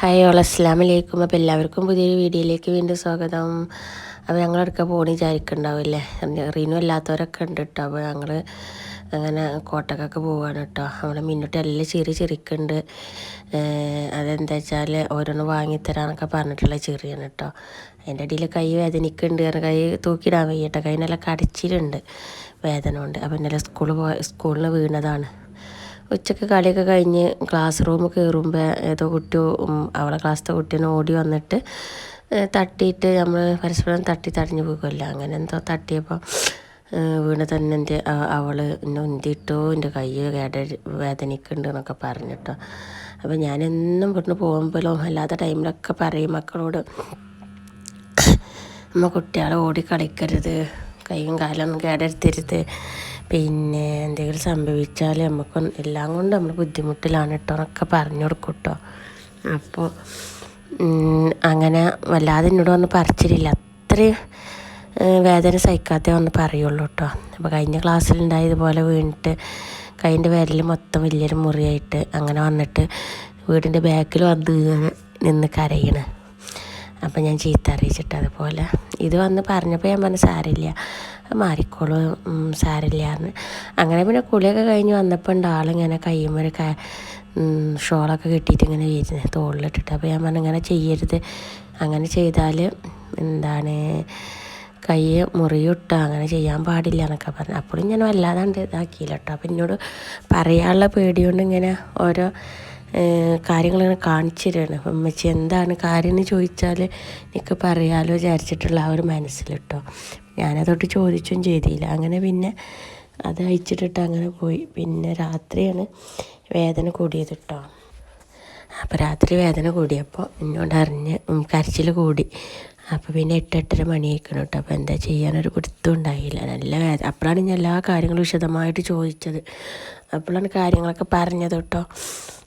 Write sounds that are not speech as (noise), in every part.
Hi all അസ്സാം വലൈക്കും അപ്പോൾ എല്ലാവർക്കും പുതിയൊരു വീഡിയോയിലേക്ക് വീണ്ടും സ്വാഗതം. അപ്പോൾ ഞങ്ങളെടുക്ക പോണി വിചാരിക്കുന്നുണ്ടാവില്ലേ? റീനു അല്ലാത്തവരൊക്കെ ഉണ്ട് കേട്ടോ അപ്പോൾ ഞങ്ങൾ അങ്ങനെ കോട്ടക്കൊക്കെ പോവുകയാണ് കേട്ടോ അവിടെ മിന്നിട്ട് എല്ലാം ചെറിയ ചെറിക്കുണ്ട് അതെന്താ വെച്ചാൽ ഓരോന്ന് വാങ്ങിത്തരാന്നൊക്കെ പറഞ്ഞിട്ടുള്ള ചെറിയാണ് കേട്ടോ അതിന്റെ അടിയിൽ കൈ വേദനിക്കുന്നുണ്ട് കാരണം കൈ തൂക്കിയിടാൻ വയ്യട്ടോ. കൈ നല്ല കടിച്ചിട്ടുണ്ട് വേദന ഉണ്ട് അപ്പോൾ ഇന്നലെ സ്കൂളിൽ പോ സ്കൂളിൽ വീണതാണ്. ഉച്ചയ്ക്ക് കളിയൊക്കെ കഴിഞ്ഞ് ക്ലാസ് റൂം കയറുമ്പോൾ ഏതോ കുട്ടി അവളെ ക്ലാസ്സിലെ കുട്ടീനെ ഓടി വന്നിട്ട് തട്ടിയിട്ട് നമ്മൾ പരസ്പരം തട്ടി തടഞ്ഞു പോകുമല്ലോ അങ്ങനെ എന്തോ തട്ടിയപ്പോൾ വീണ് തന്നെ എന്റെ അവൾ എന്നെ ഉന്തിയിട്ടോ എന്റെ കൈ കേട വേദനിക്കുന്നുണ്ട് എന്നൊക്കെ പറഞ്ഞിട്ടോ. അപ്പോൾ ഞാനെന്നും ഇവിടുന്ന് പോകുമ്പോഴോ അല്ലാത്ത ടൈമിലൊക്കെ പറയും മക്കളോട് നമ്മൾ കുട്ടികളെ ഓടി കളിക്കരുത് കൈയും കാലൊന്നും കേടെടുത്തരുത് പിന്നെ എന്തെങ്കിലും സംഭവിച്ചാൽ നമുക്ക് എല്ലാം കൊണ്ട് നമ്മൾ ബുദ്ധിമുട്ടിലാണ് കേട്ടോ എന്നൊക്കെ പറഞ്ഞു കൊടുക്കും കേട്ടോ അപ്പോൾ അങ്ങനെ വല്ലാതെ എന്നോട് വന്ന് പറിച്ചിട്ടില്ല. അത്രയും വേദന സഹിക്കാത്ത ഒന്ന് പറയുള്ളൂ കേട്ടോ അപ്പോൾ കഴിഞ്ഞ ക്ലാസ്സിലുണ്ടായതുപോലെ വീണിട്ട് കൈന്റെ വിരൽ മൊത്തം വലിയൊരു മുറിയായിട്ട് അങ്ങനെ വന്നിട്ട് വീടിന്റെ ബാക്കിൽ വന്ന് നിന്ന് കരയണ്. അപ്പം ഞാൻ ചീത്ത അറിയിച്ചിട്ട് അതുപോലെ ഇത് വന്ന് പറഞ്ഞപ്പോൾ ഞാൻ പറഞ്ഞു സാരില്ല മാറിക്കോളൂ സാരില്ല എന്ന് അങ്ങനെ പിന്നെ കുളിയൊക്കെ കഴിഞ്ഞ് വന്നപ്പോൾ ഉണ്ട് ആളിങ്ങനെ കയ്യുമ്പോൾ ക ഷോളൊക്കെ കെട്ടിയിട്ട് ഇങ്ങനെ വരുന്നത് തോളിലിട്ടിട്ട്. അപ്പോൾ ഞാൻ പറഞ്ഞു ഇങ്ങനെ ചെയ്യരുത്. അങ്ങനെ ചെയ്താൽ എന്താണ് കൈ മുറിയുട്ട അങ്ങനെ ചെയ്യാൻ പാടില്ല എന്നൊക്കെ പറഞ്ഞു. അപ്പോഴും ഞാൻ വല്ലാതാണ്ട് ഇതാക്കിയില്ല കേട്ടോ അപ്പം എന്നോട് പറയാനുള്ള പേടിയോണ്ട് ഇങ്ങനെ ഓരോ കാര്യങ്ങളിങ്ങനെ കാണിച്ചു തരുകയാണ് അമ്മച്ചി എന്താണ് കാര്യം? എന്ന് ചോദിച്ചാൽ എനിക്ക് പറയാലോ വിചാരിച്ചിട്ടുള്ള ആ ഒരു മനസ്സിൽ കേട്ടോ ഞാനതൊട്ട് ചോദിച്ചും ചെയ്തില്ല. അങ്ങനെ പിന്നെ അത് അയച്ചിട്ടിട്ട് അങ്ങനെ പോയി. പിന്നെ രാത്രിയാണ് വേദന കൂടിയത് കേട്ടോ അപ്പോൾ രാത്രി വേദന കൂടിയപ്പോൾ എന്നോട് അറിഞ്ഞ് കരച്ചിൽ കൂടി. അപ്പോൾ പിന്നെ എട്ട് എട്ടര മണി ആയിക്കണം കേട്ടോ അപ്പോൾ എന്താ ചെയ്യാനൊരു പിടുത്തം ഉണ്ടായില്ല. നല്ല വേദന അപ്പോഴാണ് ഞാൻ എല്ലാ കാര്യങ്ങളും വിശദമായിട്ട് ചോദിച്ചത്. അപ്പോഴാണ് കാര്യങ്ങളൊക്കെ പറഞ്ഞത് കേട്ടോ.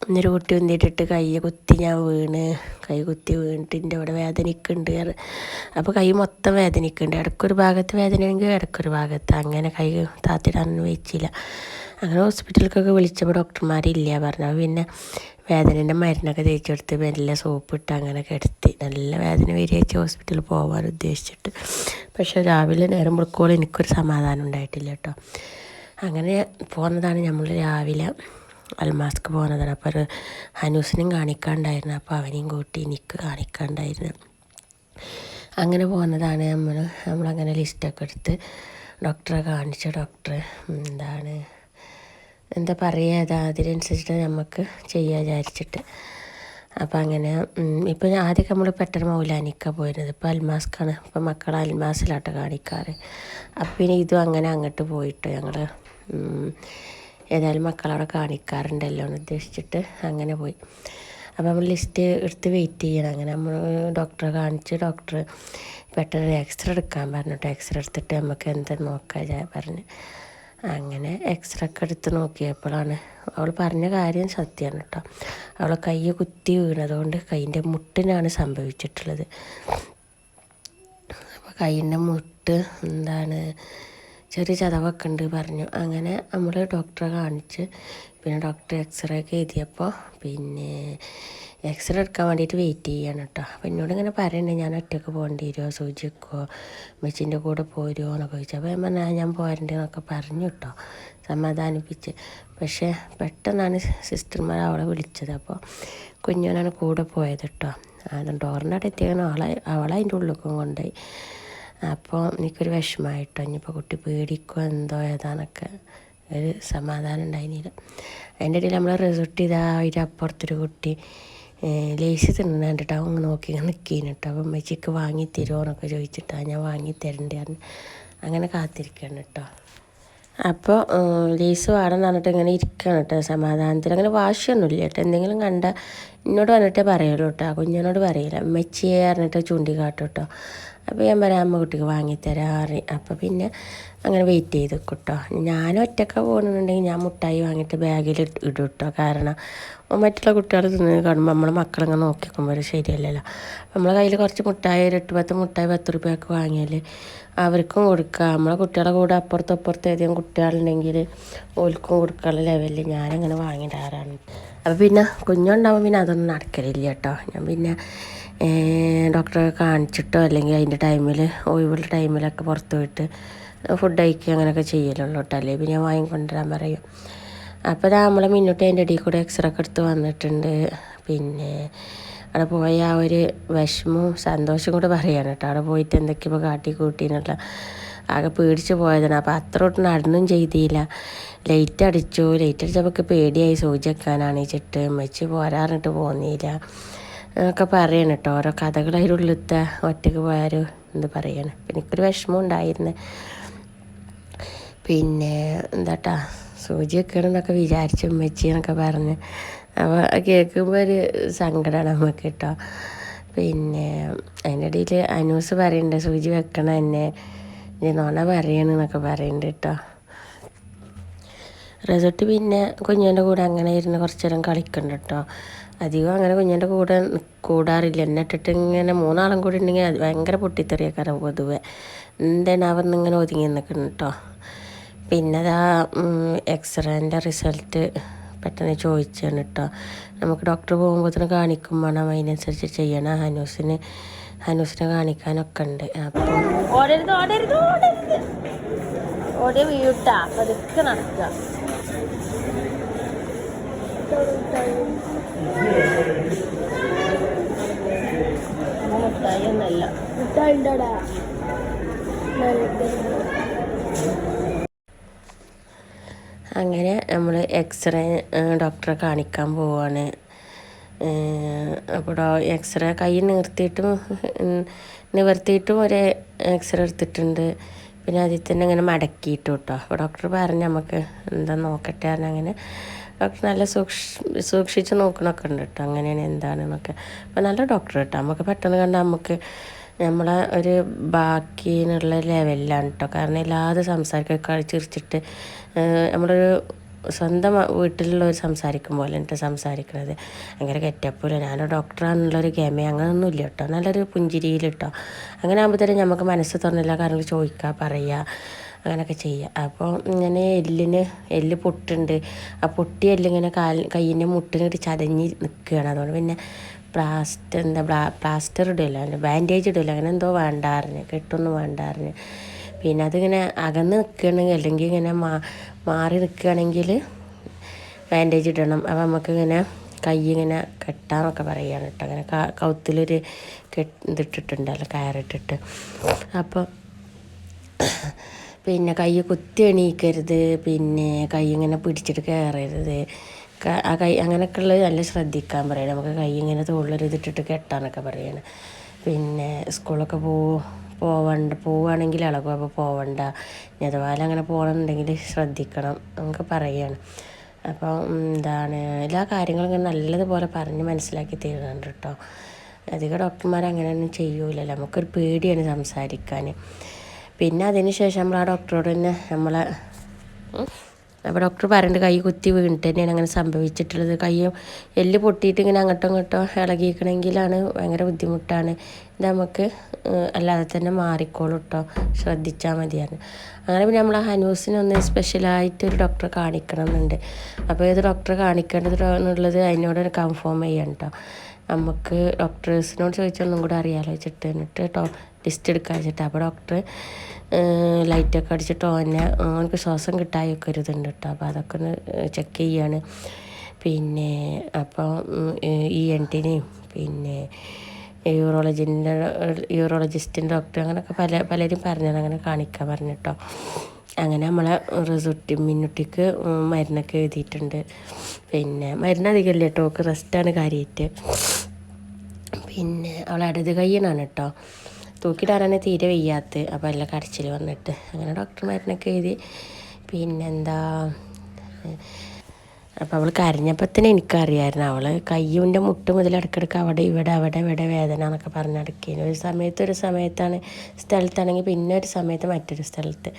ഇന്നൊരു കുട്ടി ഉന്തിയിട്ടിട്ട് കൈ കുത്തി ഞാൻ വീണ്. കൈ കുത്തി വീണിട്ട് എന്റെ അവിടെ വേദനിക്കുന്നുണ്ട് അപ്പോൾ കൈ മൊത്തം വേദനിക്കുന്നുണ്ട്. ഇടയ്ക്കൊരു ഭാഗത്ത് വേദനയാണെങ്കിൽ ഇടയ്ക്കൊരു ഭാഗത്ത്. അങ്ങനെ കൈ താത്തിടാനൊന്നും വെച്ചില്ല. അങ്ങനെ ഹോസ്പിറ്റലിലേക്കൊക്കെ വിളിച്ചപ്പോൾ ഡോക്ടർമാരില്ല പറഞ്ഞു. പിന്നെ വേദനേന്റെ മരുന്നൊക്കെ തേച്ചെടുത്ത് സോപ്പ് ഇട്ട് അങ്ങനെ കിടത്തി നല്ല വേദന വരികയച്ച് ഹോസ്പിറ്റലിൽ പോകാൻ ഉദ്ദേശിച്ചിട്ട്. പക്ഷേ രാവിലെ നേരം വിളിക്കോളം എനിക്കൊരു സമാധാനം ഉണ്ടായിട്ടില്ല കേട്ടോ. അങ്ങനെ പോകുന്നതാണ് നമ്മൾ രാവിലെ അൽമാസ്ക്ക് പോകുന്നതാണ്. അപ്പോൾ ഒരു ഹനൂസിനും കാണിക്കാണ്ടായിരുന്നു. അപ്പോൾ അവനെയും കൂട്ടി എനിക്ക് കാണിക്കാണ്ടായിരുന്നു. അങ്ങനെ പോകുന്നതാണ് നമ്മൾ നമ്മളങ്ങനെ ലിസ്റ്റൊക്കെ എടുത്ത് ഡോക്ടറെ കാണിച്ച ഡോക്ടർ എന്താണ് എന്താ പറയുക അത് അതിനനുസരിച്ചിട്ട് നമുക്ക് ചെയ്യാൻ വിചാരിച്ചിട്ട്. അപ്പം അങ്ങനെ ഇപ്പം ആദ്യമൊക്കെ നമ്മൾ പെട്ടെന്ന് മൗലാനിക്ക പോയിരുന്നത്. ഇപ്പോൾ അൽമാസ്ക്കാണ്. ഇപ്പം മക്കൾ അൽമാസിലാട്ടോ കാണിക്കാറ്. അപ്പം പിന്നെ ഇതും അങ്ങനെ അങ്ങോട്ട് പോയിട്ട് ഞങ്ങൾ ഏതായാലും മക്കളവിടെ കാണിക്കാറുണ്ടല്ലോ എന്ന് ഉദ്ദേശിച്ചിട്ട് അങ്ങനെ പോയി. അപ്പോൾ നമ്മൾ ലിസ്റ്റ് എടുത്ത് വെയിറ്റ് ചെയ്യണം. അങ്ങനെ നമ്മൾ ഡോക്ടറെ കാണിച്ച് ഡോക്ടർ പെട്ടെന്ന് എക്സ്റേ എടുക്കാൻ പറഞ്ഞു എക്സ്റേ എടുത്തിട്ട് നമുക്ക് എന്താ നോക്കാൻ പറഞ്ഞ്. അങ്ങനെ എക്സ്റേ ഒക്കെ എടുത്ത് നോക്കിയപ്പോഴാണ് അവൾ പറഞ്ഞ കാര്യം സത്യമാണ് കേട്ടോ അവളെ കൈ കുത്തി വീണതുകൊണ്ട് കൈന്റെ മുട്ടിനാണ് സംഭവിച്ചിട്ടുള്ളത്. അപ്പോൾ കൈയിന്റെ മുട്ട് എന്താണ് ചെറിയ ചതവൊക്കെ ഉണ്ട് പറഞ്ഞു. അങ്ങനെ നമ്മൾ ഡോക്ടറെ കാണിച്ച് പിന്നെ ഡോക്ടർ എക്സ്റേ ഒക്കെ എഴുതിയപ്പോൾ പിന്നെ എക്സ്റേ എടുക്കാൻ വേണ്ടിയിട്ട് വെയിറ്റ് ചെയ്യാണ് കേട്ടോ അപ്പോൾ എന്നോട് ഇങ്ങനെ പറയണ്ടേ ഞാൻ ഒറ്റയ്ക്ക് പോകേണ്ടി വരുമോ സൂചിക്കോ? മെച്ചിന്റെ കൂടെ പോരുമോ എന്നൊക്കെ ചോദിച്ചു. അപ്പോൾ ഞാൻ പറഞ്ഞാൽ ഞാൻ പോരണ്ടെന്നൊക്കെ പറഞ്ഞു കേട്ടോ സമാധാനിപ്പിച്ച്. പക്ഷേ പെട്ടെന്നാണ് സിസ്റ്റർമാർ അവളെ വിളിച്ചത്. അപ്പോൾ കുഞ്ഞോനാണ് കൂടെ പോയത് കേട്ടോ അത് ഡോറിന്റെ അവിടെ എത്തിയാണ് അവളെ അവളെ അതിന്റെ ഉള്ളിലേക്കും കൊണ്ടുപോയി. അപ്പോൾ എനിക്കൊരു വിഷമമായിട്ടോ ഇനിയിപ്പോൾ കുട്ടി പേടിക്കോ എന്തോ ഏതാണൊക്കെ ഒരു സമാധാനം ഉണ്ടായിരുന്നില്ല അതിന്റെ ഇടയിൽ നമ്മൾ റിസോർട്ട് ചെയ്താൽ അതിന്റെ അപ്പുറത്തൊരു കുട്ടി ലേസ് തിന്നുന്ന കണ്ടിട്ട് അവൻ നോക്കി നിൽക്കുന്നു കേട്ടോ അപ്പം അമ്മച്ചിക്ക് വാങ്ങി തരുമോ എന്നൊക്കെ ചോദിച്ചിട്ടാണ് ഞാൻ വാങ്ങി തരണ്ടായിരുന്നു അങ്ങനെ കാത്തിരിക്കുകയാണ് കേട്ടോ അപ്പോൾ ലേസ് വേണമെന്ന് പറഞ്ഞിട്ട് ഇങ്ങനെ ഇരിക്കണം കേട്ടോ സമാധാനത്തിൽ. അങ്ങനെ വാശിയൊന്നുമില്ല കേട്ടോ എന്തെങ്കിലും കണ്ട എന്നോട് വന്നിട്ടേ പറയുള്ളൂ കേട്ടോ കുഞ്ഞിനോട് പറയില്ല. അമ്മച്ചിയെ പറഞ്ഞിട്ട് ചൂണ്ടിക്കാട്ടും കേട്ടോ അപ്പോൾ ഞാൻ പറയാം അമ്മ കുട്ടിക്ക് വാങ്ങിത്തരാറ് അപ്പോൾ പിന്നെ അങ്ങനെ വെയിറ്റ് ചെയ്ത് കിട്ടോ ഞാൻ ഒറ്റക്ക പോകുന്നുണ്ടെങ്കിൽ ഞാൻ മുട്ടായി വാങ്ങിയിട്ട് ബാഗിൽ ഇടും കേട്ടോ കാരണം മറ്റുള്ള കുട്ടികൾ തിന്നു കാണുമ്പോൾ നമ്മളെ മക്കളിങ്ങനെ നോക്കിക്കുമ്പോൾ ഒരു ശരിയല്ലല്ലോ. നമ്മളെ കയ്യിൽ കുറച്ച് മുട്ടായി ഒരു എട്ട് പത്ത് മുട്ടായി പത്ത് റുപ്യൊക്കെ വാങ്ങിയാൽ അവർക്കും കൊടുക്കുക നമ്മളെ കുട്ടികളെ കൂടെ അപ്പുറത്തും അപ്പുറത്തും ഏതെങ്കിലും കുട്ടികളുണ്ടെങ്കിൽ ഓൽക്കും കൊടുക്കാനുള്ള ലെവലിൽ ഞാനങ്ങനെ വാങ്ങിയിടാറാണ് അപ്പോൾ പിന്നെ കുഞ്ഞുണ്ടാകുമ്പോൾ പിന്നെ അതൊന്നും നടക്കലില്ല കേട്ടോ ഞാൻ പിന്നെ ഡോക്ടറെ കാണിച്ചിട്ടോ അല്ലെങ്കിൽ അതിന്റെ ടൈമിൽ ഒഴിവുള്ള ടൈമിലൊക്കെ പുറത്ത് പോയിട്ട് ഫുഡ് കഴിക്കുക അങ്ങനെയൊക്കെ ചെയ്യലുള്ളൂ കേട്ടോ. അല്ലെങ്കിൽ പിന്നെ വാങ്ങിക്കൊണ്ടുവരാൻ പറയും. അപ്പോൾ നമ്മളെ മിന്നോട്ട് അതിന്റെ ഇടയിൽ കൂടെ എക്സ്റേ ഒക്കെ എടുത്ത് വന്നിട്ടുണ്ട്. പിന്നെ അവിടെ പോയ ആ ഒരു വിഷമവും സന്തോഷവും കൂടെ പറയാണ് കേട്ടോ. അവിടെ പോയിട്ട് എന്തൊക്കെയോ കാട്ടി കൂട്ടിയെന്നുള്ള ആകെ പേടിച്ച് പോയതാണ്. അപ്പോൾ അത്ര ഒട്ടും നടന്നും ചെയ്തില്ല. ലൈറ്റ് അടിച്ചു. ലൈറ്റ് അടിച്ചപ്പോൾ പേടിയായി. സൂചിക്കാനാണ് ചിട്ട് മെച്ച് പോരാറിട്ട് പോന്നില്ല. ഒക്കെ പറയണം കേട്ടോ ഓരോ കഥകൾ അതിലുള്ളിലത്തെ ഒറ്റയ്ക്ക് പോയാലും എന്ത് പറയണം. പിന്നെ എനിക്കൊരു വിഷമം ഉണ്ടായിരുന്നു. പിന്നെ എന്താട്ടാ സൂചി വെക്കണമെന്നൊക്കെ വിചാരിച്ചു ഉമ്മച്ചി എന്നൊക്കെ പറഞ്ഞ്. അപ്പോൾ കേൾക്കുമ്പോൾ ഒരു സങ്കടമാണ് നമുക്ക് കേട്ടോ പിന്നെ അതിന്റെ ഇടയിൽ അനൂസ് പറയുന്നുണ്ട് സൂചി വെക്കണം എന്നെ. നോണ പറയണമെന്നൊക്കെ പറയുന്നുണ്ട് കേട്ടോ റിസോർട്ട് പിന്നെ കുഞ്ഞിന്റെ കൂടെ അങ്ങനെ ഇരുന്ന് കുറച്ച് നേരം കളിക്കണ്ട കേട്ടോ അധികം അങ്ങനെ കുഞ്ഞിന്റെ കൂടെ കൂടാറില്ല. എന്നെ ഇട്ടിട്ട് ഇങ്ങനെ മൂന്നാളും കൂടി ഉണ്ടെങ്കിൽ ഭയങ്കര പൊട്ടിത്തെറിയക്കാരം പൊതുവെ. എന്താണ് അവർ ഇങ്ങനെ ഒതുങ്ങി നിൽക്കണം കേട്ടോ പിന്നെ അതാ എക്സ്റേന്റെ റിസൾട്ട് പെട്ടെന്ന് ചോദിച്ചാണ് കേട്ടോ നമുക്ക് ഡോക്ടർ പോകുമ്പോഴത്തേന് കാണിക്കും വേണം അതിനനുസരിച്ച് ചെയ്യണം. ഹനൂസിന് ഹനൂസിനെ കാണിക്കാനൊക്കെ ഉണ്ട്. അപ്പോൾ ഓടരുത് ഓടിയ വീട്ടാ. പതുക്കെ നടക്കുക അങ്ങനെ നമ്മൾ എക്സ്റേ ഡോക്ടറെ കാണിക്കാൻ പോവാണ്. അപ്പോൾ എക്സ്റേ കൈ നിർത്തിയിട്ടും നിവർത്തിയിട്ടും ഒരു എക്സ്റേ എടുത്തിട്ടുണ്ട്. പിന്നെ അതിൽ തന്നെ അങ്ങനെ മടക്കിയിട്ടു കേട്ടോ ഡോക്ടർ പറഞ്ഞു നമുക്ക് എന്താ നോക്കട്ടെ അങ്ങനെ ഡോക്ടർ നല്ല സൂക്ഷി സൂക്ഷിച്ച് നോക്കണമൊക്കെ ഉണ്ട് കേട്ടോ അങ്ങനെയാണ് എന്താണെന്നൊക്കെ. അപ്പോൾ നല്ല ഡോക്ടർ കേട്ടോ നമുക്ക് പെട്ടെന്ന് കണ്ടാൽ നമുക്ക് നമ്മളെ ഒരു ബാക്കിന്നുള്ള ലെവലിലാണ് കേട്ടോ കാരണം എല്ലാതും സംസാരിക്കുക ചിരിച്ചിട്ട് നമ്മളൊരു സ്വന്തം വീട്ടിലുള്ളവർ സംസാരിക്കും പോലെ എന്നിട്ട് അങ്ങനെ കെറ്റപ്പൂല ഞാൻ ഡോക്ടറാണെന്നുള്ളൊരു ഗമ. അങ്ങനെയൊന്നും ഇല്ല കേട്ടോ നല്ലൊരു പുഞ്ചിരിയിൽ കേട്ടോ അങ്ങനെ ആകുമ്പോഴത്തേനും നമുക്ക് മനസ്സ് തുറന്നില്ല കാര്യങ്ങൾ ചോദിക്കുക പറയുക അങ്ങനെയൊക്കെ ചെയ്യുക അപ്പോൾ ഇങ്ങനെ എല്ലിന് എല്ല് പൊട്ടുണ്ട്. ആ പൊട്ടിയ എല്ലിങ്ങനെ കാൽ കയ്യിന്റെ മുട്ടിനിട്ട് ചതഞ്ഞ് നിൽക്കുകയാണ് അതുകൊണ്ട് പിന്നെ പ്ലാസ്റ്റർ എന്താ പ്ലാ പ്ലാസ്റ്റർ ഇടില്ല ബാൻഡേജ് ഇടില്ല അങ്ങനെ എന്തോ വേണ്ടാറിന് കെട്ടൊന്നും വേണ്ടാറിന് പിന്നെ അതിങ്ങനെ അകന്ന് നിൽക്കുകയാണെങ്കിൽ അല്ലെങ്കിൽ ഇങ്ങനെ മാ മാറി നിൽക്കുകയാണെങ്കിൽ ബാൻഡേജ് ഇടണം. അപ്പം നമുക്കിങ്ങനെ കൈ ഇങ്ങനെ കെട്ടാന്നൊക്കെ പറയുകയാണ് കേട്ടോ. അങ്ങനെ കൗത്തിലൊരു കെട്ട് ഇതിട്ടിട്ടുണ്ടല്ലോ കയറിട്ടിട്ട്. അപ്പോൾ പിന്നെ കൈ കുത്തി എണീക്കരുത്. പിന്നെ കൈ ഇങ്ങനെ പിടിച്ചിട്ട് കയറരുത്. ആ കൈ അങ്ങനെയൊക്കെ ഉള്ളത് നല്ല ശ്രദ്ധിക്കാൻ പറയണം. നമുക്ക് കൈ ഇങ്ങനെ തോളിലൊരു ഇതിട്ടിട്ട് കെട്ടാനൊക്കെ പറയണം. പിന്നെ സ്കൂളൊക്കെ പോവും? പോവണ്ട പോവുകയാണെങ്കിൽ ഇളകും. അപ്പോൾ പോവണ്ട. അതുപോലെ അങ്ങനെ പോകണമെന്നുണ്ടെങ്കിൽ ശ്രദ്ധിക്കണം നമുക്ക് പറയുകയാണ് അപ്പോൾ എന്താണ് എല്ലാ കാര്യങ്ങളും ഇങ്ങനെ നല്ലതുപോലെ പറഞ്ഞ് മനസ്സിലാക്കി തരുന്നുണ്ട് കേട്ടോ. അധികം ഡോക്ടർമാർ അങ്ങനെയൊന്നും ചെയ്യൂലല്ലോ. നമുക്കൊരു പേടിയാണ് സംസാരിക്കാൻ. പിന്നെ അതിന് ശേഷം നമ്മൾ ആ ഡോക്ടറോട് തന്നെ നമ്മളെ അപ്പോൾ ഡോക്ടർ പറയുന്നുണ്ട് കൈ കുത്തി വീണിട്ട് തന്നെയാണ് അങ്ങനെ സംഭവിച്ചിട്ടുള്ളത്. കൈ എല്ല് പൊട്ടിയിട്ട് ഇങ്ങനെ അങ്ങോട്ടും ഇങ്ങോട്ടും ഇളകിക്കണമെങ്കിലാണ് ഭയങ്കര ബുദ്ധിമുട്ടാണ്. ഇത് നമുക്ക് അല്ലാതെ തന്നെ മാറിക്കോളും കേട്ടോ ശ്രദ്ധിച്ചാൽ മതിയാണ് അങ്ങനെ പിന്നെ നമ്മൾ ഹനൂസിനൊന്ന് സ്പെഷ്യലായിട്ട് ഒരു ഡോക്ടറെ കാണിക്കണം എന്നുണ്ട് അപ്പോൾ ഏത് ഡോക്ടറെ കാണിക്കേണ്ടത് എന്നുള്ളത് അതിനോട് കൺഫേം ചെയ്യാം കേട്ടോ നമുക്ക് ഡോക്ടേഴ്സിനോട് ചോദിച്ചൊന്നും കൂടെ അറിയാലോ വെച്ചിട്ട് എന്നിട്ട് ലിസ്റ്റ് എടുക്കാൻ വെച്ചിട്ട്. അപ്പോൾ ഡോക്ടർ ലൈറ്റൊക്കെ അടിച്ചിട്ട് ഓനെ ഓനക്ക് ശ്വാസം കിട്ടായൊക്കെ ഒരു ഇതുണ്ട് കേട്ടോ. അപ്പോൾ അതൊക്കെ ഒന്ന് ചെക്ക് ചെയ്യാണ്. പിന്നെ അപ്പോൾ ഇ എന്റിനെയും പിന്നെ യൂറോളജിന്റെ യൂറോളജിസ്റ്റിന്റെ ഡോക്ടർ അങ്ങനെയൊക്കെ പല പലരും പറഞ്ഞത്. അങ്ങനെ കാണിക്കാൻ പറഞ്ഞു അങ്ങനെ നമ്മളെ റിസൾട്ട് മിന്നുട്ടിക്ക് മരുന്നൊക്കെ എഴുതിയിട്ടുണ്ട്. പിന്നെ മരുന്ന് ഇല്ല കേട്ടോ. റെസ്റ്റാണ് കാര്യമായിട്ട് പിന്നെ അവളെ ഇടത് കയ്യനാണ് കേട്ടോ. തൂക്കിയിടാനാണ് തീരെ വയ്യാത്ത അപ്പോൾ എല്ലാം കടച്ചിൽ വന്നിട്ട്. അങ്ങനെ ഡോക്ടർമാരനൊക്കെ എഴുതി. പിന്നെന്താ? അപ്പോൾ അവൾ കരഞ്ഞപ്പോൾ തന്നെ എനിക്കറിയായിരുന്നു. അവൾ കയ്യൂന്റെ മുട്ട് മുതൽ ഇടയ്ക്കിടയ്ക്ക് അവിടെ ഇവിടെ അവിടെ ഇവിടെ വേദന എന്നൊക്കെ പറഞ്ഞ് നടക്കുകയാണ് ഒരു സമയത്ത് ഒരു സമയത്താണ് സ്ഥലത്താണെങ്കിൽ പിന്നെ ഒരു സമയത്ത് മറ്റൊരു സ്ഥലത്ത്.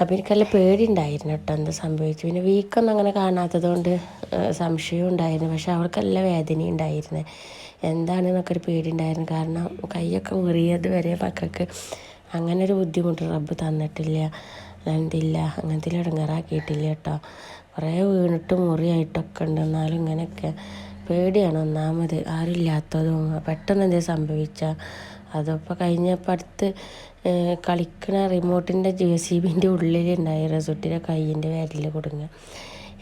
അപ്പോൾ എനിക്കല്ല പേടി ഉണ്ടായിരുന്നു കേട്ടോ എന്താ സംഭവിച്ചു. പിന്നെ വീക്കൊന്നും അങ്ങനെ കാണാത്തത് കൊണ്ട് സംശയം ഉണ്ടായിരുന്നു. പക്ഷെ അവൾക്കല്ല വേദന ഉണ്ടായിരുന്നു. എന്താണെന്നൊക്കെ ഒരു പേടി ഉണ്ടായിരുന്നു കാരണം കൈയൊക്കെ മുറിയത് വരെ മക്കൾക്ക് അങ്ങനെ ഒരു ബുദ്ധിമുട്ട് റബ്ബ് തന്നിട്ടില്ല എന്തില്ല അങ്ങനത്തെ ഇടങ്ങാറാക്കിയിട്ടില്ല കേട്ടോ. കുറേ വീണിട്ട് മുറിയായിട്ടൊക്കെ ഉണ്ട്. എന്നാലും ഇങ്ങനെയൊക്കെ പേടിയാണ്. ഒന്നാമത് ആരില്ലാത്തതും പെട്ടെന്ന് എന്തേലും സംഭവിച്ചാൽ അതിപ്പോൾ കഴിഞ്ഞപ്പോൾ അടുത്ത് കളിക്കണ റിമോട്ടിന്റെ ജെ സി ബിന്റെ ഉള്ളിലുണ്ടായി റിസോർട്ടിന്റെ കയ്യിന്റെ വിരലിൽ കൊടുങ്ങ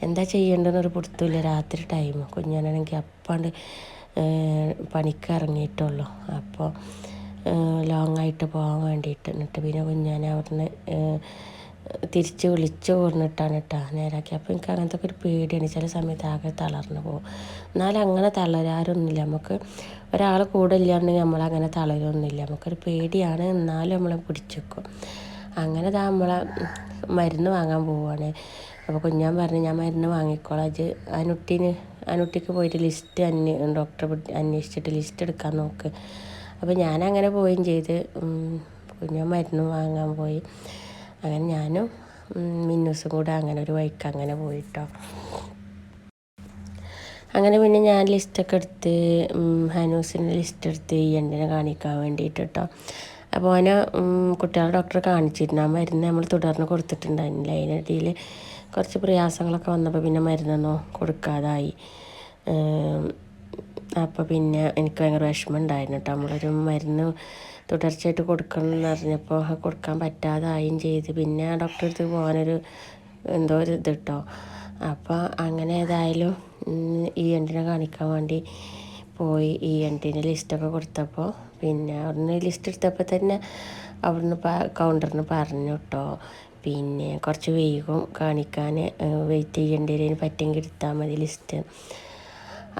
എന്താ ചെയ്യേണ്ടതെന്നൊരു പിടുത്തമില്ല രാത്രി ടൈം കുഞ്ഞാനാണെങ്കിൽ അപ്പാണ്ട് പണിക്ക് ഇറങ്ങിയിട്ടുള്ളൂ. അപ്പോൾ ലോങ്ങായിട്ട് പോകാൻ വേണ്ടിയിട്ട്. എന്നിട്ട് പിന്നെ കുഞ്ഞാനെ അവിടുന്ന് തിരിച്ച് വിളിച്ച് കൊണ്ടിട്ടാണ് കേട്ടോ നേരാക്കി. അപ്പോൾ എനിക്ക് അങ്ങനത്തെ ഒരു പേടിയാണ്. ചില സമയത്ത് ആകെ തളർന്നു പോകും. എന്നാലും അങ്ങനെ തളരാറൊന്നുമില്ല. നമുക്ക് ഒരാൾ കൂടെ ഇല്ലാണ്ടെങ്കിൽ നമ്മളങ്ങനെ തളരൊന്നുമില്ല. നമുക്കൊരു പേടിയാണ്. എന്നാലും നമ്മളെ പിടിച്ചെക്കും. അങ്ങനെ ഇതാ നമ്മളെ മരുന്ന് വാങ്ങാൻ പോവുകയാണ് അപ്പോൾ കുഞ്ഞാൻ പറഞ്ഞു ഞാൻ മരുന്ന് വാങ്ങിക്കോളാം. അത് അനുട്ടിന് അനുട്ടിക്ക് പോയിട്ട് ലിസ്റ്റ് അന്വേ ഡോക്ടറെ അന്വേഷിച്ചിട്ട് ലിസ്റ്റ് എടുക്കാൻ നോക്ക്. അപ്പോൾ ഞാനങ്ങനെ പോവുകയും ചെയ്ത് കുഞ്ഞാൻ മരുന്ന് വാങ്ങാൻ പോയി. അങ്ങനെ ഞാനും മിന്നൂസും കൂടെ അങ്ങനെ ഒരു വഴിക്ക് അങ്ങനെ പോയിട്ടോ. അങ്ങനെ പിന്നെ ഞാൻ ലിസ്റ്റൊക്കെ എടുത്ത് ഹനൂസിന്റെ ലിസ്റ്റ് എടുത്ത് ഈ എണ്ണിനെ കാണിക്കാൻ വേണ്ടിയിട്ട് കേട്ടോ അപ്പോൾ അവനെ കുട്ടികളുടെ ഡോക്ടറെ കാണിച്ചിരുന്നു. ആ മരുന്ന് നമ്മൾ തുടർന്ന് കൊടുത്തിട്ടുണ്ടായിരുന്നില്ല. അതിനിടയിൽ കുറച്ച് പ്രയാസങ്ങളൊക്കെ വന്നപ്പോൾ പിന്നെ മരുന്നൊന്നും കൊടുക്കാതായി. അപ്പോൾ പിന്നെ എനിക്ക് ഭയങ്കര വിഷമം ഉണ്ടായിരുന്നു കേട്ടോ നമ്മളൊരു മരുന്ന് തുടർച്ചയായിട്ട് കൊടുക്കണം എന്ന് അറിഞ്ഞപ്പോൾ കൊടുക്കാൻ പറ്റാതായും ചെയ്ത്. പിന്നെ ആ ഡോക്ടറെ അടുത്ത് പോകാനൊരു എന്തോ ഒരു ഇത് കേട്ടോ അപ്പോൾ അങ്ങനെ ഏതായാലും ഈ എന്റിനെ കാണിക്കാൻ വേണ്ടി പോയി ഈ എന്റിന് ലിസ്റ്റൊക്കെ കൊടുത്തപ്പോൾ പിന്നെ അവിടുന്ന് ലിസ്റ്റ് എടുത്തപ്പോൾ തന്നെ അവിടുന്ന് കൗണ്ടറിന് പറഞ്ഞു കേട്ടോ പിന്നെ കുറച്ച് വൈകും കാണിക്കാൻ വെയിറ്റ് ചെയ്യേണ്ടതിന് പറ്റെങ്കിൽ എടുത്താൽ മതി ലിസ്റ്റ്.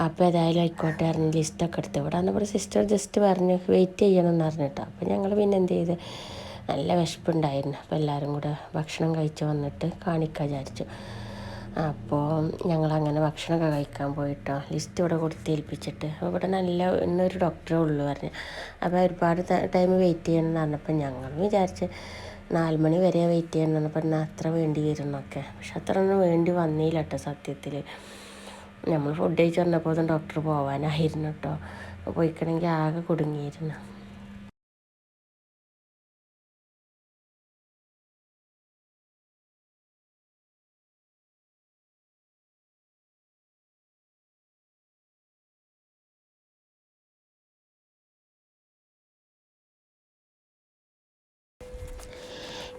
അപ്പോൾ ഏതായാലും ആയിക്കോട്ടെ അറിഞ്ഞ് ലിസ്റ്റൊക്കെ എടുത്ത്. ഇവിടെ വന്നപ്പോൾ സിസ്റ്റർ ജസ്റ്റ് പറഞ്ഞു വെയിറ്റ് ചെയ്യണം എന്ന് പറഞ്ഞിട്ടോ. അപ്പോൾ ഞങ്ങൾ പിന്നെ എന്ത് ചെയ്ത്? നല്ല വിശപ്പുണ്ടായിരുന്നു. അപ്പോൾ എല്ലാവരും കൂടെ ഭക്ഷണം കഴിച്ച് വന്നിട്ട് കാണിക്കാൻ വിചാരിച്ചു. അപ്പോൾ ഞങ്ങളങ്ങനെ ഭക്ഷണമൊക്കെ കഴിക്കാൻ പോയിട്ടോ. ലിസ്റ്റ് ഇവിടെ കൊടുത്ത് ഏൽപ്പിച്ചിട്ട് ഇവിടെ നല്ല ഇന്നൊരു ഡോക്ടറേ ഉള്ളൂ പറഞ്ഞു. അപ്പോൾ ഒരുപാട് ടൈം വെയിറ്റ് ചെയ്യണം എന്ന് പറഞ്ഞപ്പോൾ ഞങ്ങളും വിചാരിച്ച് നാല് മണി വരെ വെയിറ്റ് ചെയ്യണം എന്ന് പറഞ്ഞാൽ അത്ര വേണ്ടി വരുന്നൊക്കെ പക്ഷെ അത്ര ഒന്നും വേണ്ടി വന്നില്ല കേട്ടോ സത്യത്തിൽ നമ്മൾ ഫുഡ് കഴിച്ച് വന്നപ്പോൾ ഡോക്ടർ പോവാനായിരുന്നു കേട്ടോ പോയിക്കണമെങ്കിൽ ആകെ കുടുങ്ങിയിരുന്നു.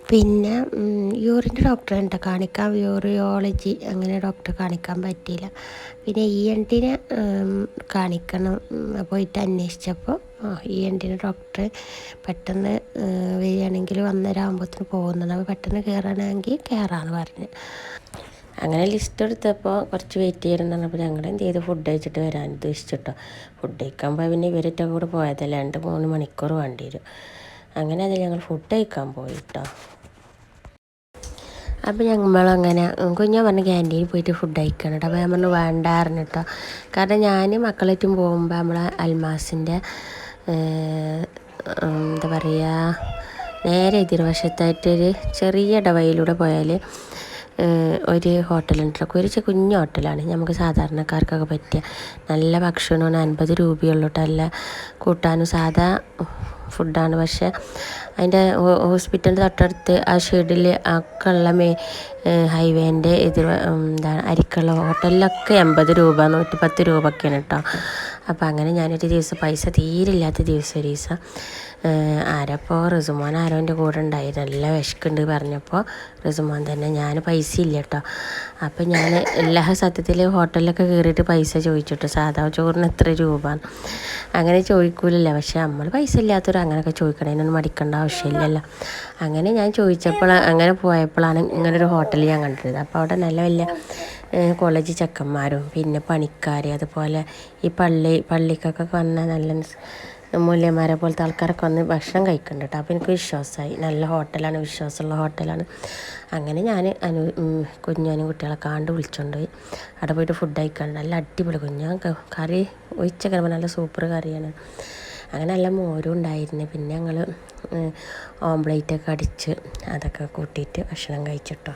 പിന്നെ യൂറിന്റെ ഡോക്ടറെ ഉണ്ട് കാണിക്കാൻ യൂറിയോളജി അങ്ങനെ ഡോക്ടറെ കാണിക്കാൻ പറ്റിയില്ല. പിന്നെ ഇ എൻ ടിനെ കാണിക്കണം പോയിട്ട് അന്വേഷിച്ചപ്പോൾ ഇ എൻ ടിനെ ഡോക്ടർ പെട്ടെന്ന് വരികയാണെങ്കിൽ ഒന്നരാകുമ്പോഴത്തേന് പോകുന്നുണ്ട്. അപ്പോൾ പെട്ടെന്ന് കയറണമെങ്കിൽ കയറാമെന്ന് പറഞ്ഞു. അങ്ങനെ ലിസ്റ്റ് എടുത്തപ്പോൾ കുറച്ച് വെയിറ്റ് ചെയ്യണം പറഞ്ഞപ്പോൾ ഞങ്ങൾ എന്ത് ചെയ്ത്? ഫുഡ് കഴിച്ചിട്ട് വരാൻ ഉദ്ദേശിച്ചിട്ടോ ഫുഡ് കഴിക്കാൻ പോയാൽ പിന്നെ ഇവരുടെ കൂടെ പോയതല്ല. രണ്ട് മൂന്ന് മണിക്കൂർ വേണ്ടി വരും. അങ്ങനെ അതിൽ ഞങ്ങൾ ഫുഡ് കഴിക്കാൻ പോയിട്ടോ. അപ്പോൾ ഞങ്ങളങ്ങനെ കുഞ്ഞാൻ പറഞ്ഞ ക്യാന്റീനിൽ പോയിട്ട് ഫുഡ് കഴിക്കണം കേട്ടോ അപ്പോൾ ഞാൻ പറഞ്ഞു കേട്ടോ കാരണം ഞാൻ മക്കളേറ്റും പോകുമ്പോൾ നമ്മളെ അൽമാസിന്റെ എന്താ പറയുക നേരെ എതിർവശത്തായിട്ടൊരു ചെറിയ ഇടവയിലൂടെ പോയാൽ ഒരു ഹോട്ടലുണ്ട് ഒരു കുഞ്ഞു ഹോട്ടലാണ്. നമുക്ക് സാധാരണക്കാർക്കൊക്കെ പറ്റിയ നല്ല ഭക്ഷണമാണ് അൻപത് രൂപയുള്ളൂ കൂട്ടാനും സാധാ ഫുഡാണ് പക്ഷേ അതിന്റെ ഹോസ്പിറ്റലിന്റെ തൊട്ടടുത്ത് ആ ഷെഡിൽ ഒക്കെയുള്ള മേ ഹൈവേന്റെ എതിർ എന്താണ് അരിക്കുള്ള ഹോട്ടലിലൊക്കെ എൺപത് രൂപ നൂറ്റി പത്ത് രൂപയൊക്കെയാണ് കേട്ടോ അപ്പോൾ അങ്ങനെ ഞാനൊരു ദിവസം പൈസ തീരില്ലാത്ത ദിവസം ഒരു ദിവസം ആരപ്പോൾ റിസുമോൻ ആരോ എന്റെ കൂടെ ഉണ്ടായിരുന്നു. നല്ല വിശക്കുണ്ട് പറഞ്ഞപ്പോൾ റിസുമോൻ തന്നെ ഞാൻ പൈസ ഇല്ല കേട്ടോ അപ്പം ഞാൻ എല്ലാ സത്യത്തിൽ ഹോട്ടലിലൊക്കെ കയറിയിട്ട് പൈസ ചോദിച്ചിട്ട് സാധാ ചോറിന് എത്ര രൂപ? അങ്ങനെ ചോദിക്കൂലല്ല. പക്ഷേ നമ്മൾ പൈസ ഇല്ലാത്തവർ അങ്ങനെയൊക്കെ ചോദിക്കണതിനൊന്നും മടിക്കേണ്ട ആവശ്യമില്ലല്ലോ. അങ്ങനെ ഞാൻ ചോദിച്ചപ്പോൾ അങ്ങനെ പോയപ്പോഴാണ് ഇങ്ങനൊരു ഹോട്ടൽ ഞാൻ കണ്ടത് അപ്പോൾ അവിടെ നല്ല വലിയ കോളേജ് ചെക്കന്മാരും പിന്നെ പണിക്കാർ അതുപോലെ ഈ പള്ളി പള്ളിക്കൊക്കെ വന്ന നല്ല മൂല്യന്മാരെ പോലത്തെ ആൾക്കാരൊക്കെ വന്ന് ഭക്ഷണം കഴിക്കുന്നുണ്ട് കേട്ടോ. അപ്പോൾ എനിക്ക് വിശ്വാസമായി. നല്ല ഹോട്ടലാണ് വിശ്വാസമുള്ള ഹോട്ടലാണ്. അങ്ങനെ ഞാൻ അനു കുഞ്ഞാനും കുട്ടികളെ കാണ്ട് വിളിച്ചുകൊണ്ട് പോയി. അവിടെ പോയിട്ട് ഫുഡ് കഴിക്കാൻ നല്ല അടിപൊളി കുഞ്ഞാൻ കറി ഒഴിച്ച നല്ല സൂപ്പർ കറിയാണ്. അങ്ങനെ നല്ല മോരും ഉണ്ടായിരുന്നു. പിന്നെ ഞങ്ങൾ ഓംപ്ലേറ്റൊക്കെ അടിച്ച് അതൊക്കെ കൂട്ടിയിട്ട് ഭക്ഷണം കഴിച്ചിട്ടോ.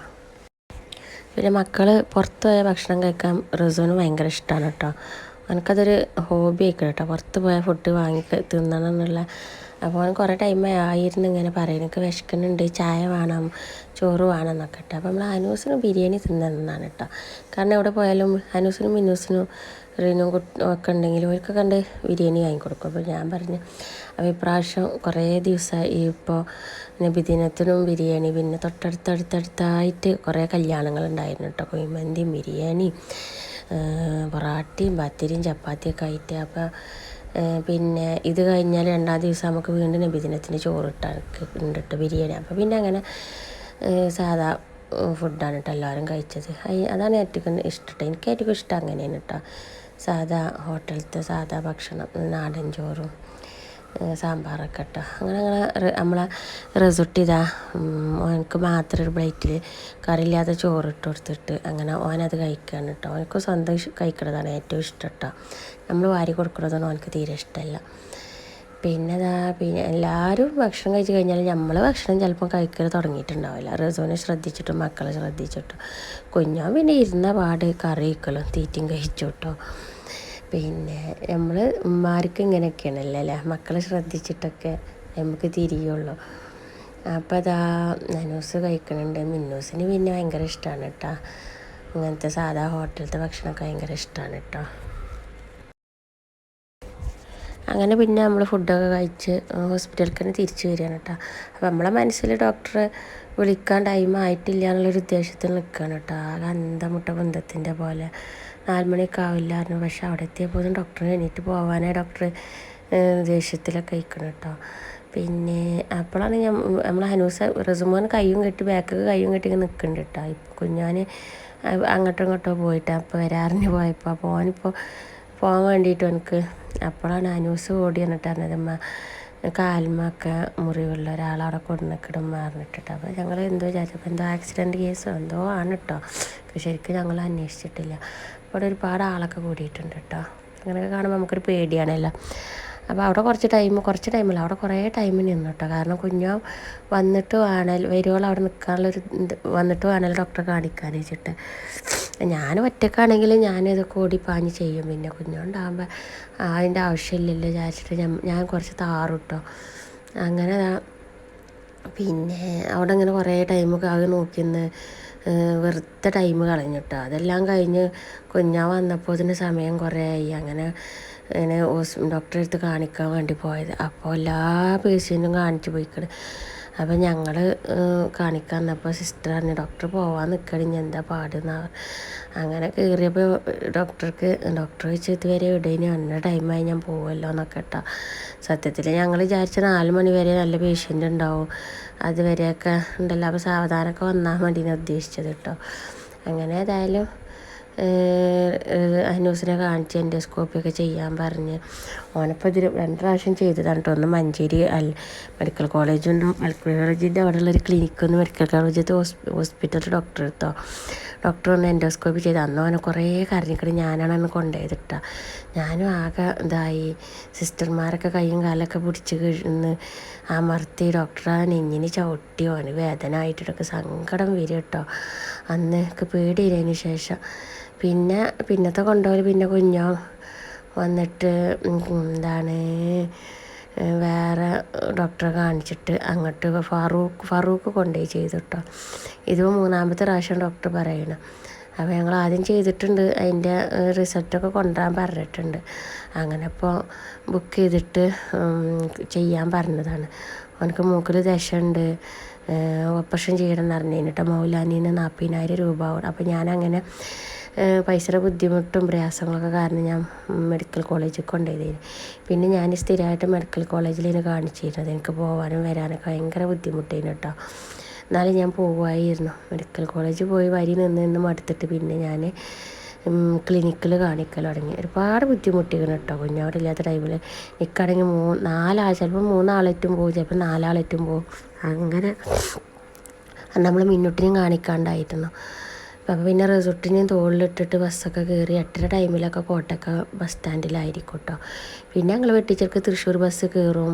പിന്നെ മക്കൾ പുറത്ത് പോയ ഭക്ഷണം കഴിക്കാൻ റിസുവിന് ഭയങ്കര ഇഷ്ടമാണ് കേട്ടോ. എനിക്കതൊരു ഹോബി ആയിക്കണം കേട്ടോ. പുറത്ത് പോയ ഫുഡ് വാങ്ങി തിന്നണം എന്നുള്ള. അപ്പോൾ അവൻ കുറേ ടൈം ആയിരുന്നു ഇങ്ങനെ പറയും എനിക്ക് വിശക്കുന്നുണ്ട്. ചായ വേണം ചോറ് വേണം എന്നൊക്കെ കേട്ടോ. അപ്പോൾ നമ്മൾ അനൂസിനും ബിരിയാണി തിന്നതാണ് കേട്ടോ. കാരണം എവിടെ പോയാലും അനൂസിനും മിന്നൂസിനും റീനും ഒക്കെ ഉണ്ടെങ്കിലും അവർക്ക് കണ്ട് ബിരിയാണി വാങ്ങിക്കൊടുക്കും. അപ്പോൾ ഞാൻ പറഞ്ഞു അപ്പോൾ ഇപ്രാവശ്യം കുറേ ദിവസമായി ഇപ്പോൾ നബിദിനത്തിനും ബിരിയാണി പിന്നെ തൊട്ടടുത്തടുത്തടുത്തായിട്ട് കുറേ കല്യാണങ്ങൾ ഉണ്ടായിരുന്നു കേട്ടോ കുഴിമന്തിയും ബിരിയാണിയും പൊറാട്ടയും പത്തിരിയും ചപ്പാത്തിയൊക്കെ ആയിട്ട് അപ്പോൾ പിന്നെ ഇത് കഴിഞ്ഞാൽ രണ്ടാം ദിവസം നമുക്ക് വീണ്ടും നബിദിനത്തിന് ചോറ് ഉണ്ട് കേട്ടോ ബിരിയാണി. അപ്പോൾ പിന്നെ അങ്ങനെ സാധാ ഫുഡാണ് കേട്ടോ എല്ലാവരും കഴിച്ചത്. അതാണ് ഏറ്റവും ഇഷ്ടം. എനിക്ക് ഏറ്റവും ഇഷ്ടം അങ്ങനെയാണ് കേട്ടോ. സാധാ ഹോട്ടലത്തെ സാധാ ഭക്ഷണം നാടൻ ചോറും സാമ്പാറൊക്കെ അങ്ങനെ അങ്ങനെ നമ്മളെ റിസോർട്ട് ഇതാ ഓനക്ക് മാത്രം ഒരു പ്ലേറ്റിൽ ചോറ് ഇട്ട് കൊടുത്തിട്ട് അങ്ങനെ ഓനത് കഴിക്കുകയാണ് കേട്ടോ. ഓനക്ക് സ്വന്തം കഴിക്കണതാണ് ഏറ്റവും ഇഷ്ടം കേട്ടോ. നമ്മൾ വാരി കൊടുക്കുന്നതൊന്നും ഓനക്ക് തീരെ ഇഷ്ടമല്ല. പിന്നെ പിന്നെ എല്ലാവരും ഭക്ഷണം കഴിച്ച് കഴിഞ്ഞാൽ നമ്മൾ ഭക്ഷണം ചിലപ്പോൾ കഴിക്കൽ തുടങ്ങിയിട്ടുണ്ടാവില്ല. റിസോനെ ശ്രദ്ധിച്ചിട്ടും മക്കളെ ശ്രദ്ധിച്ചിട്ടും. കുഞ്ഞാൻ പിന്നെ ഇരുന്ന പാട് കറി വയ്ക്കലും തീറ്റയും കഴിച്ചു പിന്നെ നമ്മൾ ഉമ്മമാർക്ക് ഇങ്ങനെയൊക്കെയാണല്ലോ അല്ലേ മക്കളെ ശ്രദ്ധിച്ചിട്ടൊക്കെ നമുക്ക് തിരിയുള്ളൂ. അപ്പോൾ അതാ നനൂസ് കഴിക്കണുണ്ട്. മിന്നൂസിന് പിന്നെ ഭയങ്കര ഇഷ്ടമാണ് കേട്ടോ ഇങ്ങനത്തെ സാധാ ഹോട്ടലത്തെ ഭക്ഷണമൊക്കെ ഭയങ്കര ഇഷ്ടമാണ് കേട്ടോ അങ്ങനെ പിന്നെ നമ്മൾ ഫുഡൊക്കെ കഴിച്ച് ഹോസ്പിറ്റലിൽ തന്നെ തിരിച്ചു വരികയാണ് കേട്ടോ. അപ്പോൾ നമ്മളെ മനസ്സിൽ ഡോക്ടറെ വിളിക്കാൻ ടൈം ആയിട്ടില്ല എന്നുള്ളൊരു ഉദ്ദേശത്തിൽ നിൽക്കുകയാണ് കേട്ടോ. ആകെ അന്തമുട്ട ബന്ധത്തിന്റെ പോലെ. നാല് മണിയൊക്കെ ആവില്ലായിരുന്നു. പക്ഷെ അവിടെ എത്തിയപ്പോഴും ഡോക്ടറെ എണീറ്റ് പോകാനായി ഡോക്ടർ ദേഷ്യത്തിലൊക്കെ കഴിക്കണം കേട്ടോ. പിന്നെ അപ്പോഴാണ് ഞാൻ നമ്മൾ ഹനൂസ റസുമോൻ കൈയും കെട്ടി ബാക്കൊക്കെ കയ്യും കെട്ടി നിൽക്കുന്നുണ്ട് കേട്ടോ. ഇപ്പോൾ കുഞ്ഞാൻ അങ്ങോട്ടും ഇങ്ങോട്ടോ പോയിട്ട് അപ്പോൾ വരാറിഞ്ഞ് പോയപ്പോൾ അപ്പോൾ പോകാൻ വേണ്ടിയിട്ട് എനിക്ക് അപ്പോഴാണ് അനൂസ് ഓടി എന്നിട്ട് പറഞ്ഞത് അമ്മ കാൽമൊക്കെ മുറിവുള്ള ഒരാളവിടെ കൊണ്ടുനിൽക്കണം പറഞ്ഞിട്ടിട്ട്. അപ്പോൾ ഞങ്ങൾ എന്തോ വിചാരിച്ചപ്പോൾ എന്തോ ആക്സിഡന്റ് കേസോ എന്തോ ആണ് കേട്ടോ ശരിക്കും ഞങ്ങൾ അന്വേഷിച്ചിട്ടില്ല. അവിടെ ഒരുപാട് ആളൊക്കെ കൂടിയിട്ടുണ്ട് കേട്ടോ അങ്ങനെയൊക്കെ കാണുമ്പോൾ നമുക്കൊരു പേടിയാണല്ലോ അപ്പോൾ അവിടെ കുറച്ച് ടൈം കുറച്ച് ടൈമില്ല അവിടെ കുറേ ടൈം നിന്നു കേട്ടോ. കാരണം കുഞ്ഞോ വന്നിട്ട് വേണൽ വരുവോളം അവിടെ നിൽക്കാനുള്ളൊരു വന്നിട്ട് വേണൽ ഡോക്ടറെ കാണിക്കാൻ വെച്ചിട്ട്. ഞാൻ ഒറ്റക്കാണെങ്കിൽ ഞാനിതൊക്കെ ഓടി പാഞ്ഞ് ചെയ്യും. പിന്നെ കുഞ്ഞുണ്ടാകുമ്പോൾ അതിന്റെ ആവശ്യമില്ലല്ലോ വിചാരിച്ചിട്ട് ഞാൻ ഞാൻ കുറച്ച് താറുട്ടോ അങ്ങനെ പിന്നെ അവിടെ അങ്ങനെ കുറേ ടൈം അത് നോക്കിന്ന് വെറുതെ ടൈം കളഞ്ഞിട്ടോ അതെല്ലാം കഴിഞ്ഞ് കുഞ്ഞാ വന്നപ്പോൾ ഇതിന് സമയം കുറേ ആയി. അങ്ങനെ ഇങ്ങനെ ഡോക്ടറെ അടുത്ത് കാണിക്കാൻ വേണ്ടി പോയത്. അപ്പോൾ എല്ലാ പേഷ്യന്റും കാണിച്ചു പോയിക്കണ്. അപ്പം ഞങ്ങൾ കാണിക്കാൻ വന്നപ്പോൾ സിസ്റ്റർ പറഞ്ഞു ഡോക്ടർ പോവാൻ നിൽക്കണി ഇനി എന്താ പാടുന്ന അങ്ങനെ കയറിയപ്പോൾ ഡോക്ടർക്ക് ഡോക്ടർ ചോദിച്ചു ഇതുവരെ ഇടയിന് അന്ന ടൈമായി ഞാൻ പോവുമല്ലോ എന്നൊക്കെ കേട്ടോ. സത്യത്തിൽ ഞങ്ങൾ വിചാരിച്ച നാല് മണി വരെ നല്ല പേഷ്യന്റ് ഉണ്ടാവും. അതുവരെയൊക്കെ ഉണ്ടല്ലോ. അപ്പോൾ സാവധാനമൊക്കെ വന്നാൽ മതി എന്ന് ഉദ്ദേശിച്ചത് കേട്ടോ. അങ്ങനെ ഏതായാലും അനൂസിനെ കാണിച്ച് എൻഡോസ്കോപ്പിയൊക്കെ ചെയ്യാൻ പറഞ്ഞ്. ഓനപ്പോൾ ഇതിൽ രണ്ട് പ്രാവശ്യം ചെയ്തതാണ് കേട്ടോ ഒന്ന് മഞ്ചേരി അൽ മെഡിക്കൽ കോളേജുണ്ട് മെഡിക്കൽ കോളേജിന്റെ അവിടെയുള്ളൊരു ക്ലിനിക്കൊന്ന് മെഡിക്കൽ കോളേജിലത്തെ ഹോസ്പിറ്റലിൽ ഡോക്ടർ എടുത്തോ ഡോക്ടർ ഒന്ന് എൻഡോസ്കോപ്പി ചെയ്ത്. അന്ന് അവനെ കുറേ കരഞ്ഞിക്കടി ഞാനാണ് അന്ന് കൊണ്ടുപോയതിട്ട ഞാനും ആകെ ഇതായി. സിസ്റ്റർമാരൊക്കെ കൈയും കാലൊക്കെ പിടിച്ച് കിഴുന്ന് അമർത്തി. ഡോക്ടർ ആ നെഞ്ഞിന് ചവിട്ടി. ഓന് വേദന ആയിട്ടൊക്കെ സങ്കടം വരും കേട്ടോ അന്ന് പേടിയില്ലതിന് ശേഷം. പിന്നെ പിന്നത്തെ കൊണ്ടുപോകൽ പിന്നെ കുഞ്ഞോ വന്നിട്ട് എന്താണ് വേറെ ഡോക്ടറെ കാണിച്ചിട്ട് അങ്ങോട്ട് ഫാറൂഖ് ഫാറൂഖ് കൊണ്ടുപോയി ചെയ്തു കേട്ടോ ഇത് മൂന്നാമത്തെ പ്രാവശ്യം ഡോക്ടർ പറയണം. അപ്പോൾ ഞങ്ങൾ ആദ്യം ചെയ്തിട്ടുണ്ട് അതിന്റെ റിസൾട്ടൊക്കെ കൊണ്ടുവരാൻ പറഞ്ഞിട്ടുണ്ട്. അങ്ങനെ ഇപ്പോൾ ബുക്ക് ചെയ്തിട്ട് ചെയ്യാൻ പറഞ്ഞതാണ്. അവനക്ക് മൂക്കിൽ ദശയുണ്ട് ഓപ്പറേഷൻ ചെയ്യണം എന്ന് പറഞ്ഞു കഴിഞ്ഞിട്ട് മൗലാനീന്ന് നാൽപ്പതിനായിരം രൂപ അപ്പോൾ ഞാനങ്ങനെ പൈസയുടെ ബുദ്ധിമുട്ടും പ്രയാസങ്ങളൊക്കെ കാരണം ഞാൻ മെഡിക്കൽ കോളേജിൽ കൊണ്ടുപോയതിന്. പിന്നെ ഞാൻ സ്ഥിരമായിട്ട് മെഡിക്കൽ കോളേജിൽ ഇതിനെ കാണിച്ചിരുന്നത്. എനിക്ക് പോകാനും വരാനൊക്കെ ഭയങ്കര ബുദ്ധിമുട്ടായിരുന്നു കേട്ടോ എന്നാലും ഞാൻ പോകുമായിരുന്നു മെഡിക്കൽ കോളേജിൽ പോയി വരി നിന്ന് നിന്ന് മടുത്തിട്ട് പിന്നെ ഞാൻ ക്ലിനിക്കിൽ കാണിക്കൽ തുടങ്ങി. ഒരുപാട് ബുദ്ധിമുട്ടിക്കണം കേട്ടോ കുഞ്ഞവിടെ ഇല്ലാത്ത ടൈമിൽ എനിക്കാണെങ്കിൽ മൂ നാലാ ചിലപ്പോൾ മൂന്നാളേറ്റും പോകും ചിലപ്പോൾ നാലാളേറ്റും പോകും അങ്ങനെ നമ്മൾ മിന്നുട്ടിനും കാണിക്കാണ്ടായിരുന്നു. അപ്പോൾ പിന്നെ റിസോർട്ടിനെയും തോളിലിട്ടിട്ട് ബസ്സൊക്കെ കയറി എട്ടര ടൈമിലൊക്കെ കോട്ടക്ക ബസ് സ്റ്റാൻഡിലായിരിക്കും കേട്ടോ. പിന്നെ ഞങ്ങൾ വെട്ടിച്ചേർക്ക് തൃശ്ശൂർ ബസ് കയറും.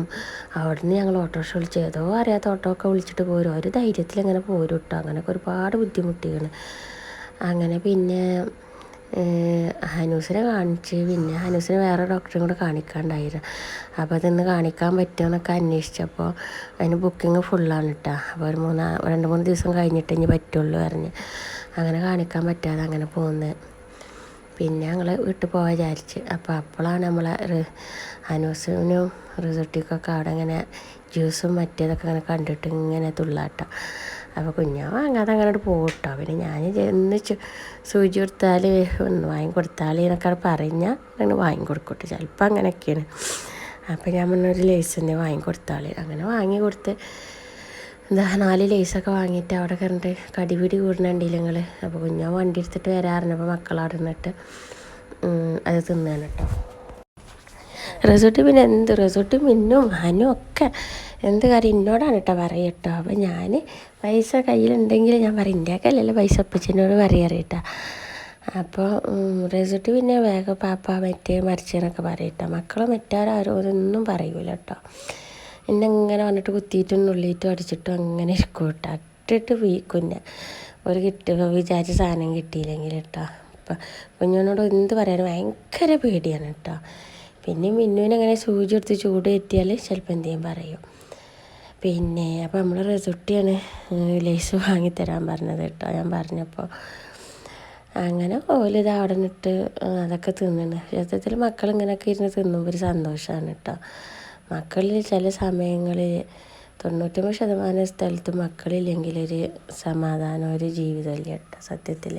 അവിടെ നിന്ന് ഞങ്ങൾ ഓട്ടോറിക്ഷ വിളിച്ച് ഏതോ അറിയാത്ത ഓട്ടോ ഒക്കെ വിളിച്ചിട്ട് പോരും. ഒരു ധൈര്യത്തിൽ അങ്ങനെ പോരും കേട്ടോ. അങ്ങനെയൊക്കെ ഒരുപാട് ബുദ്ധിമുട്ടിയാണ് അങ്ങനെ പിന്നെ ഹനൂസിനെ കാണിച്ച് പിന്നെ ഹനൂസിനെ വേറെ ഡോക്ടറും കൂടെ കാണിക്കാണ്ടായിരുന്നു അപ്പോൾ അതിന്ന് കാണിക്കാൻ പറ്റുമോ അന്വേഷിച്ചപ്പോൾ അതിന് ബുക്കിംഗ് ഫുള്ളാണ് കേട്ടോ. അപ്പോൾ ഒരു മൂന്ന് രണ്ട് മൂന്ന് ദിവസം കഴിഞ്ഞിട്ട് ഇനി പറ്റുള്ളൂ പറഞ്ഞ്. അങ്ങനെ കാണിക്കാൻ പറ്റാതെ അങ്ങനെ പോകുന്നത്. പിന്നെ ഞങ്ങൾ വീട്ടിൽ പോകാൻ വിചാരിച്ച്. അപ്പോൾ അപ്പോഴാണ് നമ്മളെ അനൂസിനും റിസോർട്ടിക്കൊക്കെ അവിടെ ഇങ്ങനെ ജ്യൂസും മറ്റേതൊക്കെ ഇങ്ങനെ കണ്ടിട്ട് ഇങ്ങനെ തുള്ളാട്ടം. അപ്പോൾ കുഞ്ഞാ വാങ്ങാതെ അങ്ങനെ പോകട്ടോ പിന്നെ ഞാൻ എന്ന് സൂചി കൊടുത്താൽ ഒന്ന് വാങ്ങി കൊടുത്താൽ എന്നൊക്കെ പറഞ്ഞാൽ അങ്ങനെ വാങ്ങി കൊടുക്കട്ടെ ചിലപ്പോൾ അങ്ങനെയൊക്കെയാണ്. അപ്പോൾ ഞാൻ പറഞ്ഞൊരു ലേസ് തന്നെ വാങ്ങി കൊടുത്താൽ അങ്ങനെ വാങ്ങി കൊടുത്ത് എന്താ നാല് ലേസൊക്കെ വാങ്ങിയിട്ട് അവിടെ കണ്ടിട്ട് കടിപിടി കൂടുന്നുണ്ടെങ്കിൽ അപ്പോൾ കുഞ്ഞാ വണ്ടി എടുത്തിട്ട് വരാറുണ്ട്. അപ്പോൾ മക്കളവിടെ നിന്നിട്ട് അത് തിന്നാണ് കേട്ടോ. റിസോർട്ട് പിന്നെ എന്ത്? റിസോർട്ട് മിന്നും ഹനും ഒക്കെ എന്ത് കാര്യം? എന്നോടാണ് കേട്ടോ പറയട്ടോ അപ്പം ഞാൻ പൈസ കയ്യിലുണ്ടെങ്കിൽ ഞാൻ പറയും എന്റെ പൈസ. അപ്പച്ചനോട് പറയാറിട്ടാ അപ്പോൾ റിസോർട്ട് പിന്നെ വേഗം പാപ്പ മറ്റേ മരിച്ചെന്നൊക്കെ പറയട്ടോ മക്കളെ മറ്റാരും ഒന്നും പറയൂല കേട്ടോ. എന്നെ ഇങ്ങനെ വന്നിട്ട് കുത്തിയിട്ടും നുള്ളിയിട്ടും അടിച്ചിട്ടും അങ്ങനെ ഇരിക്കും കേട്ടോ. അട്ടിട്ട് വീക്കുന്നെ ഒരു കിട്ടുക വിചാരിച്ച സാധനം കിട്ടിയില്ലെങ്കിൽ കേട്ടോ. അപ്പം കുഞ്ഞുവിനോട് എന്ത് പറയാനും ഭയങ്കര പേടിയാണ് കേട്ടോ. പിന്നെ മിന്നുവിന് അങ്ങനെ സൂചി എടുത്ത് ചൂട് എത്തിയാൽ ചിലപ്പോൾ എന്തെങ്കിലും പറയും. പിന്നെ അപ്പോൾ നമ്മൾ റിസുട്ടിയാണ് ലേസ് വാങ്ങിത്തരാൻ പറഞ്ഞത് കേട്ടോ. ഞാൻ പറഞ്ഞപ്പോൾ അങ്ങനെ ഓലിത് അവിടെ നിന്നിട്ട് അതൊക്കെ തിന്നണ്. യഥാർത്ഥത്തിൽ മക്കൾ ഇങ്ങനെയൊക്കെ ഇരുന്ന് തിന്നുമ്പോൾ ഒരു സന്തോഷമാണ് കേട്ടോ. മക്കളിൽ ചില സമയങ്ങളിൽ തൊണ്ണൂറ്റൊമ്പത് ശതമാനം സ്ഥലത്ത് മക്കളില്ലെങ്കിൽ ഒരു സമാധാനം ഒരു ജീവിതമല്ല കേട്ടോ സത്യത്തിൽ.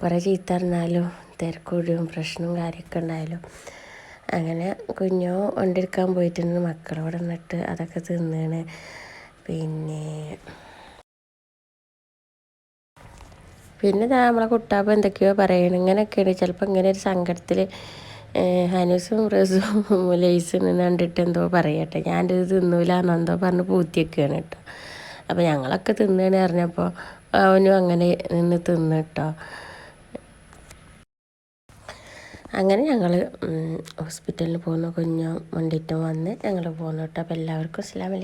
കുറേ ചീത്ത പറഞ്ഞാലും തിരക്കൂടിയും പ്രശ്നവും കാര്യമൊക്കെ ഉണ്ടായാലും. അങ്ങനെ കുഞ്ഞോ വണ്ടിയെടുക്കാൻ പോയിട്ടുണ്ട് മക്കളോട് എന്നിട്ട് അതൊക്കെ തിന്നാണ്. പിന്നെ പിന്നെ നമ്മളെ കുട്ടാപ്പം എന്തൊക്കെയോ പറയണം. ഇങ്ങനെയൊക്കെയാണ്. ചിലപ്പോൾ ഇങ്ങനെ ഒരു സങ്കടത്തിൽ ഹനൂസും റസും (laughs) ലേസും നിന്ന് കണ്ടിട്ട് എന്തോ പറയട്ടെ ഞാൻ ഇത് തിന്നൂല എന്തോ പറഞ്ഞ് പൂത്തിയൊക്കെയാണ് കേട്ടോ അപ്പോൾ ഞങ്ങളൊക്കെ തിന്നേന്ന് പറഞ്ഞപ്പോൾ അവനും അങ്ങനെ നിന്ന് തിന്നു കേട്ടോ അങ്ങനെ ഞങ്ങൾ ഹോസ്പിറ്റലിൽ പോകുന്ന കുഞ്ഞും മുണ്ടിറ്റും വന്ന് ഞങ്ങൾ പോകുന്നു കേട്ടോ അപ്പോൾ എല്ലാവർക്കും അസ്സാം